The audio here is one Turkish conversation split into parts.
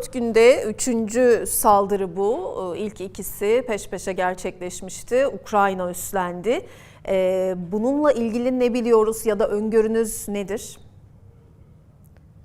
Dört günde üçüncü saldırı bu. Ee, İlk ikisi peş peşe gerçekleşmişti. Ukrayna üstlendi. Ee, Bununla ilgili ne biliyoruz ya da öngörünüz nedir?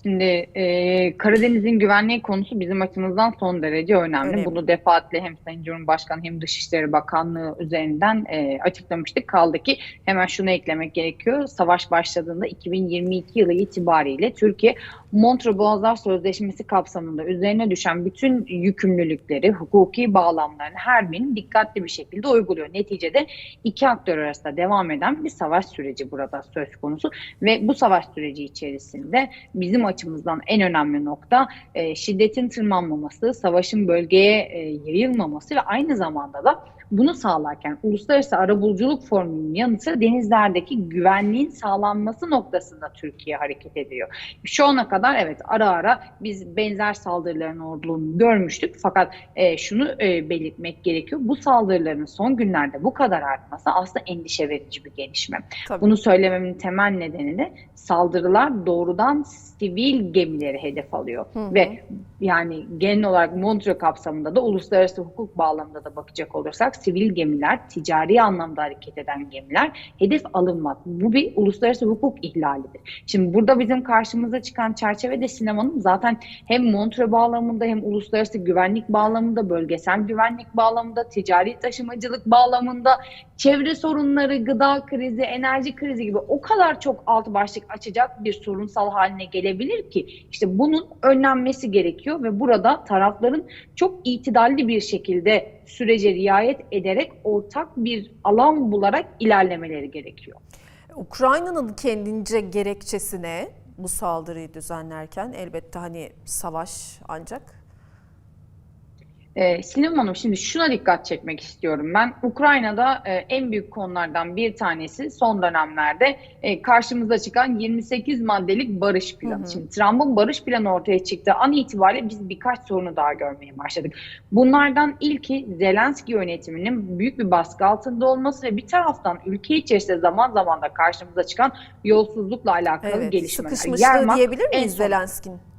Şimdi e, Karadeniz'in güvenliği konusu bizim açımızdan son derece önemli. Önemli. Bunu defaatle hem Sayın Cumhurbaşkanı hem Dışişleri Bakanlığı üzerinden e, açıklamıştık. Kaldı ki hemen şunu eklemek gerekiyor. Savaş başladığında 2022 yılı itibariyle Türkiye Montreux Boğazlar Sözleşmesi kapsamında üzerine düşen bütün yükümlülükleri, hukuki bağlamlarını her birinin dikkatli bir şekilde uyguluyor. Neticede iki aktör arasında devam eden bir savaş süreci burada söz konusu ve bu savaş süreci içerisinde bizim açımızdan en önemli nokta e, şiddetin tırmanmaması, savaşın bölgeye e, yayılmaması ve aynı zamanda da bunu sağlarken uluslararası arabuluculuk formülünün yanı sıra denizlerdeki güvenliğin sağlanması noktasında Türkiye hareket ediyor. Şu ana kadar evet ara ara biz benzer saldırıların olduğunu görmüştük fakat e, şunu e, belirtmek gerekiyor. Bu saldırıların son günlerde bu kadar artması aslında endişe verici bir gelişme. Tabii. Bunu söylememin temel nedeni de saldırılar doğrudan sivil gemileri hedef alıyor. Hı hı. Ve yani genel olarak Montreux kapsamında da uluslararası hukuk bağlamında da bakacak olursak sivil gemiler, ticari anlamda hareket eden gemiler hedef alınmaz. Bu bir uluslararası hukuk ihlalidir. Şimdi burada bizim karşımıza çıkan çerçevede sinemanın zaten hem Montreux bağlamında hem uluslararası güvenlik bağlamında, bölgesel güvenlik bağlamında, ticari taşımacılık bağlamında, çevre sorunları, gıda krizi, enerji krizi gibi o kadar çok alt başlık açacak bir sorunsal haline gelebilir ki işte bunun önlenmesi gerekiyor ve burada tarafların çok itidalli bir şekilde sürece riayet ederek ortak bir alan bularak ilerlemeleri gerekiyor. Ukrayna'nın kendince gerekçesi ne bu saldırıyı düzenlerken? Elbette hani savaş ancak. Ee, Sinem Hanım şimdi şuna dikkat çekmek istiyorum ben. Ukrayna'da e, en büyük konulardan bir tanesi son dönemlerde e, karşımıza çıkan 28 maddelik barış planı. Hı hı. Şimdi Trump'ın barış planı ortaya çıktığı an itibariyle biz birkaç sorunu daha görmeye başladık. Bunlardan ilki Zelenski yönetiminin büyük bir baskı altında olması ve bir taraftan ülke içerisinde zaman zaman da karşımıza çıkan yolsuzlukla alakalı Evet, gelişmeler. sıkışmışlığı Yermak diyebilir miyiz Zelenski'nin?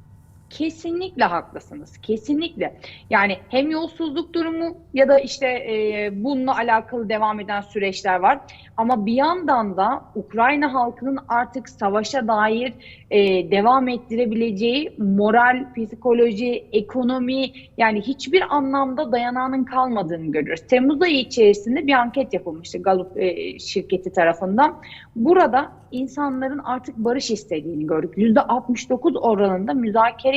Kesinlikle haklısınız. Kesinlikle. Yani hem yolsuzluk durumu ya da işte e, bununla alakalı devam eden süreçler var. Ama bir yandan da Ukrayna halkının artık savaşa dair e, devam ettirebileceği moral, psikoloji, ekonomi yani hiçbir anlamda dayanağının kalmadığını görüyoruz. Temmuz ayı içerisinde bir anket yapılmıştı Gallup e, şirketi tarafından. Burada insanların artık barış istediğini gördük. %69 oranında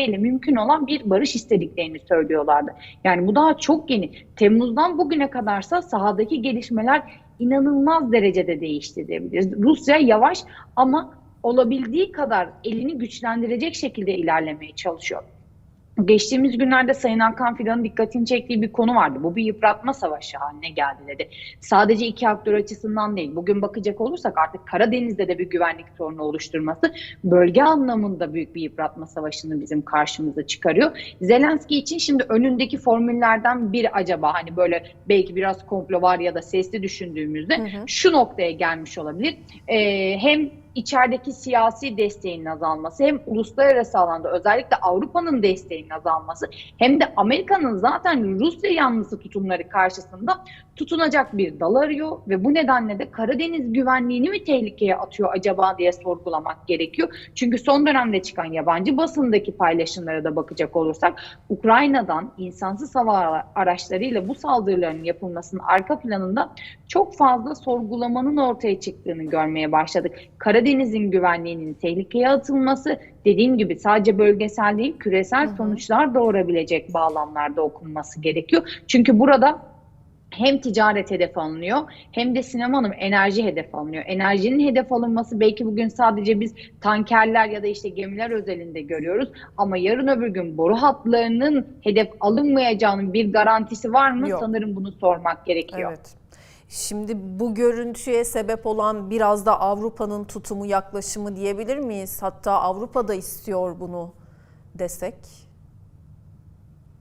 müzakereyle mümkün olan bir barış istediklerini söylüyorlardı. Yani bu daha çok yeni. Temmuz'dan bugüne kadarsa sahadaki gelişmeler inanılmaz derecede değişti diyebiliriz. Rusya yavaş ama olabildiği kadar elini güçlendirecek şekilde ilerlemeye çalışıyor. Geçtiğimiz günlerde Sayın Hakan Fidan'ın dikkatini çektiği bir konu vardı. Bu bir yıpratma savaşı haline geldi dedi. Sadece iki aktör açısından değil. Bugün bakacak olursak artık Karadeniz'de de bir güvenlik sorunu oluşturması bölge anlamında büyük bir yıpratma savaşını bizim karşımıza çıkarıyor. Zelenski için şimdi önündeki formüllerden bir acaba hani böyle belki biraz komplo var ya da sesli düşündüğümüzde Hı hı. şu noktaya gelmiş olabilir. Ee, hem içerideki siyasi desteğin azalması hem uluslararası alanda özellikle Avrupa'nın desteğinin azalması hem de Amerika'nın zaten Rusya yanlısı tutumları karşısında tutunacak bir dal arıyor ve bu nedenle de Karadeniz güvenliğini mi tehlikeye atıyor acaba diye sorgulamak gerekiyor. Çünkü son dönemde çıkan yabancı basındaki paylaşımlara da bakacak olursak Ukrayna'dan insansız hava araçlarıyla bu saldırıların yapılmasının arka planında çok fazla sorgulamanın ortaya çıktığını görmeye başladık. Karadeniz'in güvenliğinin tehlikeye atılması dediğim gibi sadece bölgesel değil küresel Hı hı. sonuçlar doğurabilecek bağlamlarda okunması gerekiyor. Çünkü burada hem ticaret hedef alınıyor hem de sinemanın enerji hedef alınıyor. Enerjinin hedef alınması belki bugün sadece biz tankerler ya da işte gemiler özelinde görüyoruz ama yarın öbür gün boru hatlarının hedef alınmayacağının bir garantisi var mı? Yok. Sanırım bunu sormak gerekiyor. Evet. Şimdi bu görüntüye sebep olan biraz da Avrupa'nın tutumu, yaklaşımı diyebilir miyiz? Hatta Avrupa da istiyor bunu desek.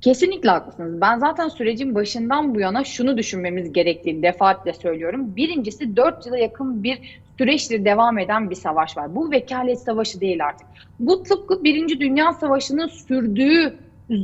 Kesinlikle haklısınız. Ben zaten sürecin başından bu yana şunu düşünmemiz gerektiğini defaatle söylüyorum. Birincisi 4 yıla yakın bir süreçtir devam eden bir savaş var. Bu vekalet savaşı değil artık. Bu tıpkı Birinci Dünya Savaşı'nın sürdüğü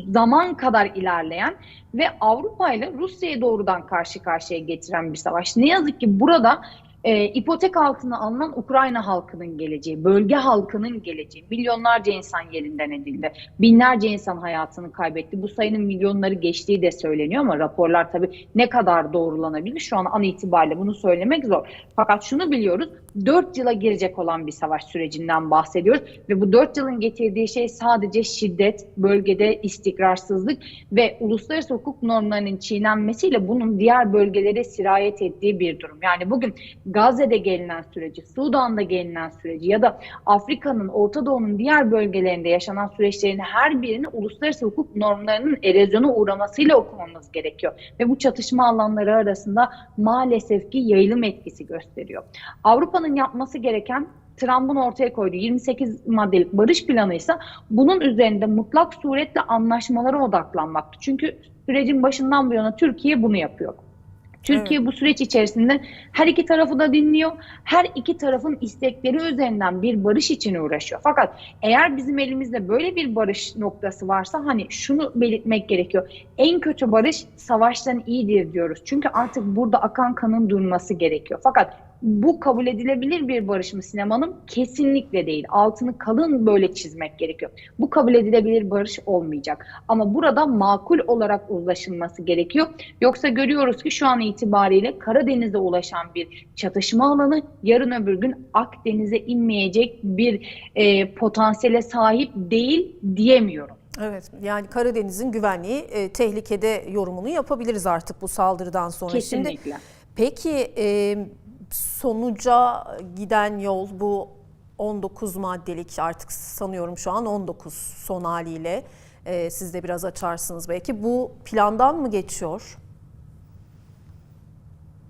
zaman kadar ilerleyen ve Avrupa ile Rusya'yı doğrudan karşı karşıya getiren bir savaş. Ne yazık ki burada e, ipotek altına alınan Ukrayna halkının geleceği, bölge halkının geleceği, milyonlarca insan yerinden edildi. Binlerce insan hayatını kaybetti. Bu sayının milyonları geçtiği de söyleniyor ama raporlar tabii ne kadar doğrulanabilir şu an an itibariyle bunu söylemek zor. Fakat şunu biliyoruz, 4 yıla girecek olan bir savaş sürecinden bahsediyoruz ve bu 4 yılın getirdiği şey sadece şiddet, bölgede istikrarsızlık ve uluslararası hukuk normlarının çiğnenmesiyle bunun diğer bölgelere sirayet ettiği bir durum. Yani bugün Gazze'de gelinen süreci, Sudan'da gelinen süreci ya da Afrika'nın, Orta Doğu'nun diğer bölgelerinde yaşanan süreçlerin her birini uluslararası hukuk normlarının erozyona uğramasıyla okumamız gerekiyor. Ve bu çatışma alanları arasında maalesef ki yayılım etkisi gösteriyor. Avrupa'nın yapması gereken Trump'ın ortaya koyduğu 28 maddelik barış planı ise bunun üzerinde mutlak suretle anlaşmalara odaklanmaktı. Çünkü sürecin başından bu yana Türkiye bunu yapıyor. Türkiye bu süreç içerisinde her iki tarafı da dinliyor. Her iki tarafın istekleri üzerinden bir barış için uğraşıyor. Fakat eğer bizim elimizde böyle bir barış noktası varsa hani şunu belirtmek gerekiyor. En kötü barış savaştan iyidir diyoruz. Çünkü artık burada akan kanın durması gerekiyor. Fakat bu kabul edilebilir bir barış mı sinemanın? Kesinlikle değil. Altını kalın böyle çizmek gerekiyor. Bu kabul edilebilir barış olmayacak. Ama burada makul olarak uzlaşılması gerekiyor. Yoksa görüyoruz ki şu an itibariyle Karadeniz'e ulaşan bir çatışma alanı yarın öbür gün Akdeniz'e inmeyecek bir e, potansiyele sahip değil diyemiyorum. Evet yani Karadeniz'in güvenliği e, tehlikede yorumunu yapabiliriz artık bu saldırıdan sonra. Kesinlikle. Şimdi, peki e, sonuca giden yol bu 19 maddelik artık sanıyorum şu an 19 son haliyle e, siz de biraz açarsınız belki. Bu plandan mı geçiyor?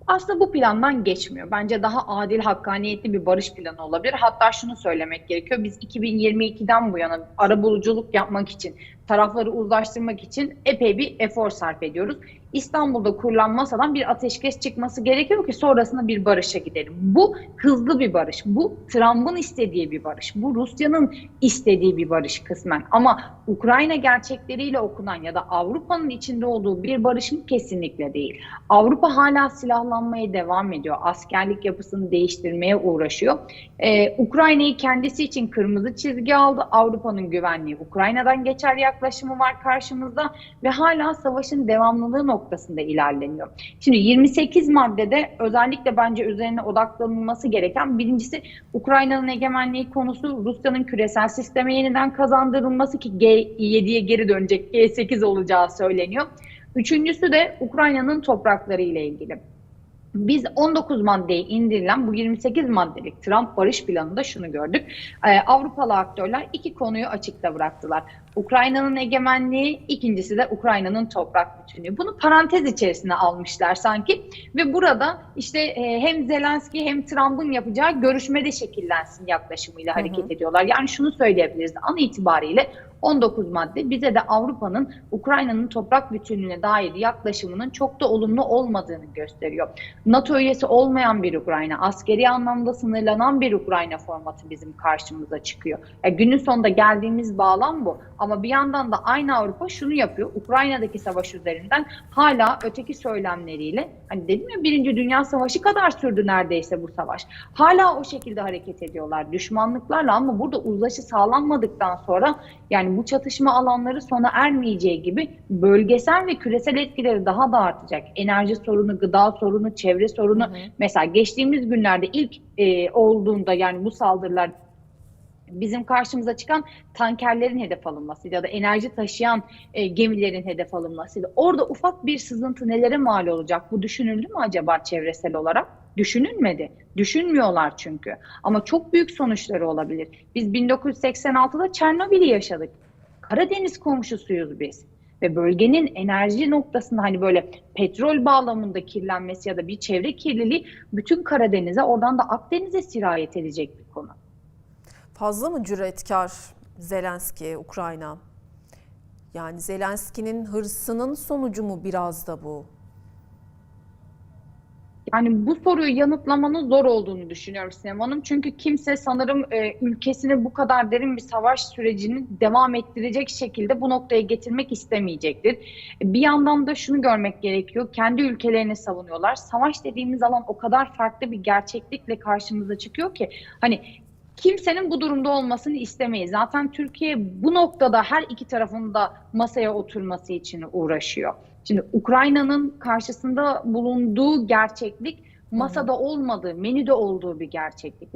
Aslında bu plandan geçmiyor. Bence daha adil, hakkaniyetli bir barış planı olabilir. Hatta şunu söylemek gerekiyor. Biz 2022'den bu yana arabuluculuk yapmak için, tarafları uzlaştırmak için epey bir efor sarf ediyoruz. İstanbul'da kurulan masadan bir ateşkes çıkması gerekiyor ki sonrasında bir barışa gidelim. Bu hızlı bir barış. Bu Trump'ın istediği bir barış. Bu Rusya'nın istediği bir barış kısmen. Ama Ukrayna gerçekleriyle okunan ya da Avrupa'nın içinde olduğu bir barış mı? Kesinlikle değil. Avrupa hala silahlanmaya devam ediyor. Askerlik yapısını değiştirmeye uğraşıyor. Ee, Ukrayna'yı kendisi için kırmızı çizgi aldı. Avrupa'nın güvenliği Ukrayna'dan geçer yaklaşımı var karşımızda ve hala savaşın devamlılığı noktasında ilerleniyor. Şimdi 28 maddede özellikle bence üzerine odaklanılması gereken birincisi Ukrayna'nın egemenliği konusu Rusya'nın küresel sisteme yeniden kazandırılması ki G7'ye geri dönecek G8 olacağı söyleniyor. Üçüncüsü de Ukrayna'nın toprakları ile ilgili. Biz 19 maddeye indirilen bu 28 maddelik Trump barış planında şunu gördük. Ee, Avrupalı aktörler iki konuyu açıkta bıraktılar. Ukrayna'nın egemenliği, ikincisi de Ukrayna'nın toprak bütünlüğü. Bunu parantez içerisine almışlar sanki ve burada işte e, hem Zelenski hem Trump'ın yapacağı görüşmede şekillensin yaklaşımıyla hareket hı hı. ediyorlar. Yani şunu söyleyebiliriz an itibariyle 19 madde bize de Avrupa'nın Ukrayna'nın toprak bütünlüğüne dair yaklaşımının çok da olumlu olmadığını gösteriyor. NATO üyesi olmayan bir Ukrayna, askeri anlamda sınırlanan bir Ukrayna formatı bizim karşımıza çıkıyor. Yani günün sonunda geldiğimiz bağlam bu. Ama bir yandan da aynı Avrupa şunu yapıyor. Ukrayna'daki savaş üzerinden hala öteki söylemleriyle hani dedim ya Birinci Dünya Savaşı kadar sürdü neredeyse bu savaş. Hala o şekilde hareket ediyorlar düşmanlıklarla ama burada uzlaşı sağlanmadıktan sonra yani bu çatışma alanları sona ermeyeceği gibi bölgesel ve küresel etkileri daha da artacak. Enerji sorunu, gıda sorunu, çevre sorunu. Hı hı. Mesela geçtiğimiz günlerde ilk e, olduğunda yani bu saldırılar bizim karşımıza çıkan tankerlerin hedef alınmasıydı ya da enerji taşıyan e, gemilerin hedef alınmasıydı. Orada ufak bir sızıntı nelere mal olacak? Bu düşünüldü mü acaba çevresel olarak? Düşünülmedi. Düşünmüyorlar çünkü. Ama çok büyük sonuçları olabilir. Biz 1986'da Çernobil'i yaşadık. Karadeniz komşusuyuz biz. Ve bölgenin enerji noktasında hani böyle petrol bağlamında kirlenmesi ya da bir çevre kirliliği bütün Karadeniz'e oradan da Akdeniz'e sirayet edecek. Fazla mı cüretkar Zelenski, Ukrayna? Yani Zelenski'nin hırsının sonucu mu biraz da bu? Yani bu soruyu yanıtlamanın zor olduğunu düşünüyorum Sinem Hanım. Çünkü kimse sanırım e, ülkesini bu kadar derin bir savaş sürecini devam ettirecek şekilde bu noktaya getirmek istemeyecektir. Bir yandan da şunu görmek gerekiyor. Kendi ülkelerini savunuyorlar. Savaş dediğimiz alan o kadar farklı bir gerçeklikle karşımıza çıkıyor ki hani kimsenin bu durumda olmasını istemeyiz. Zaten Türkiye bu noktada her iki tarafın da masaya oturması için uğraşıyor. Şimdi Ukrayna'nın karşısında bulunduğu gerçeklik masada olmadığı, menüde olduğu bir gerçeklik.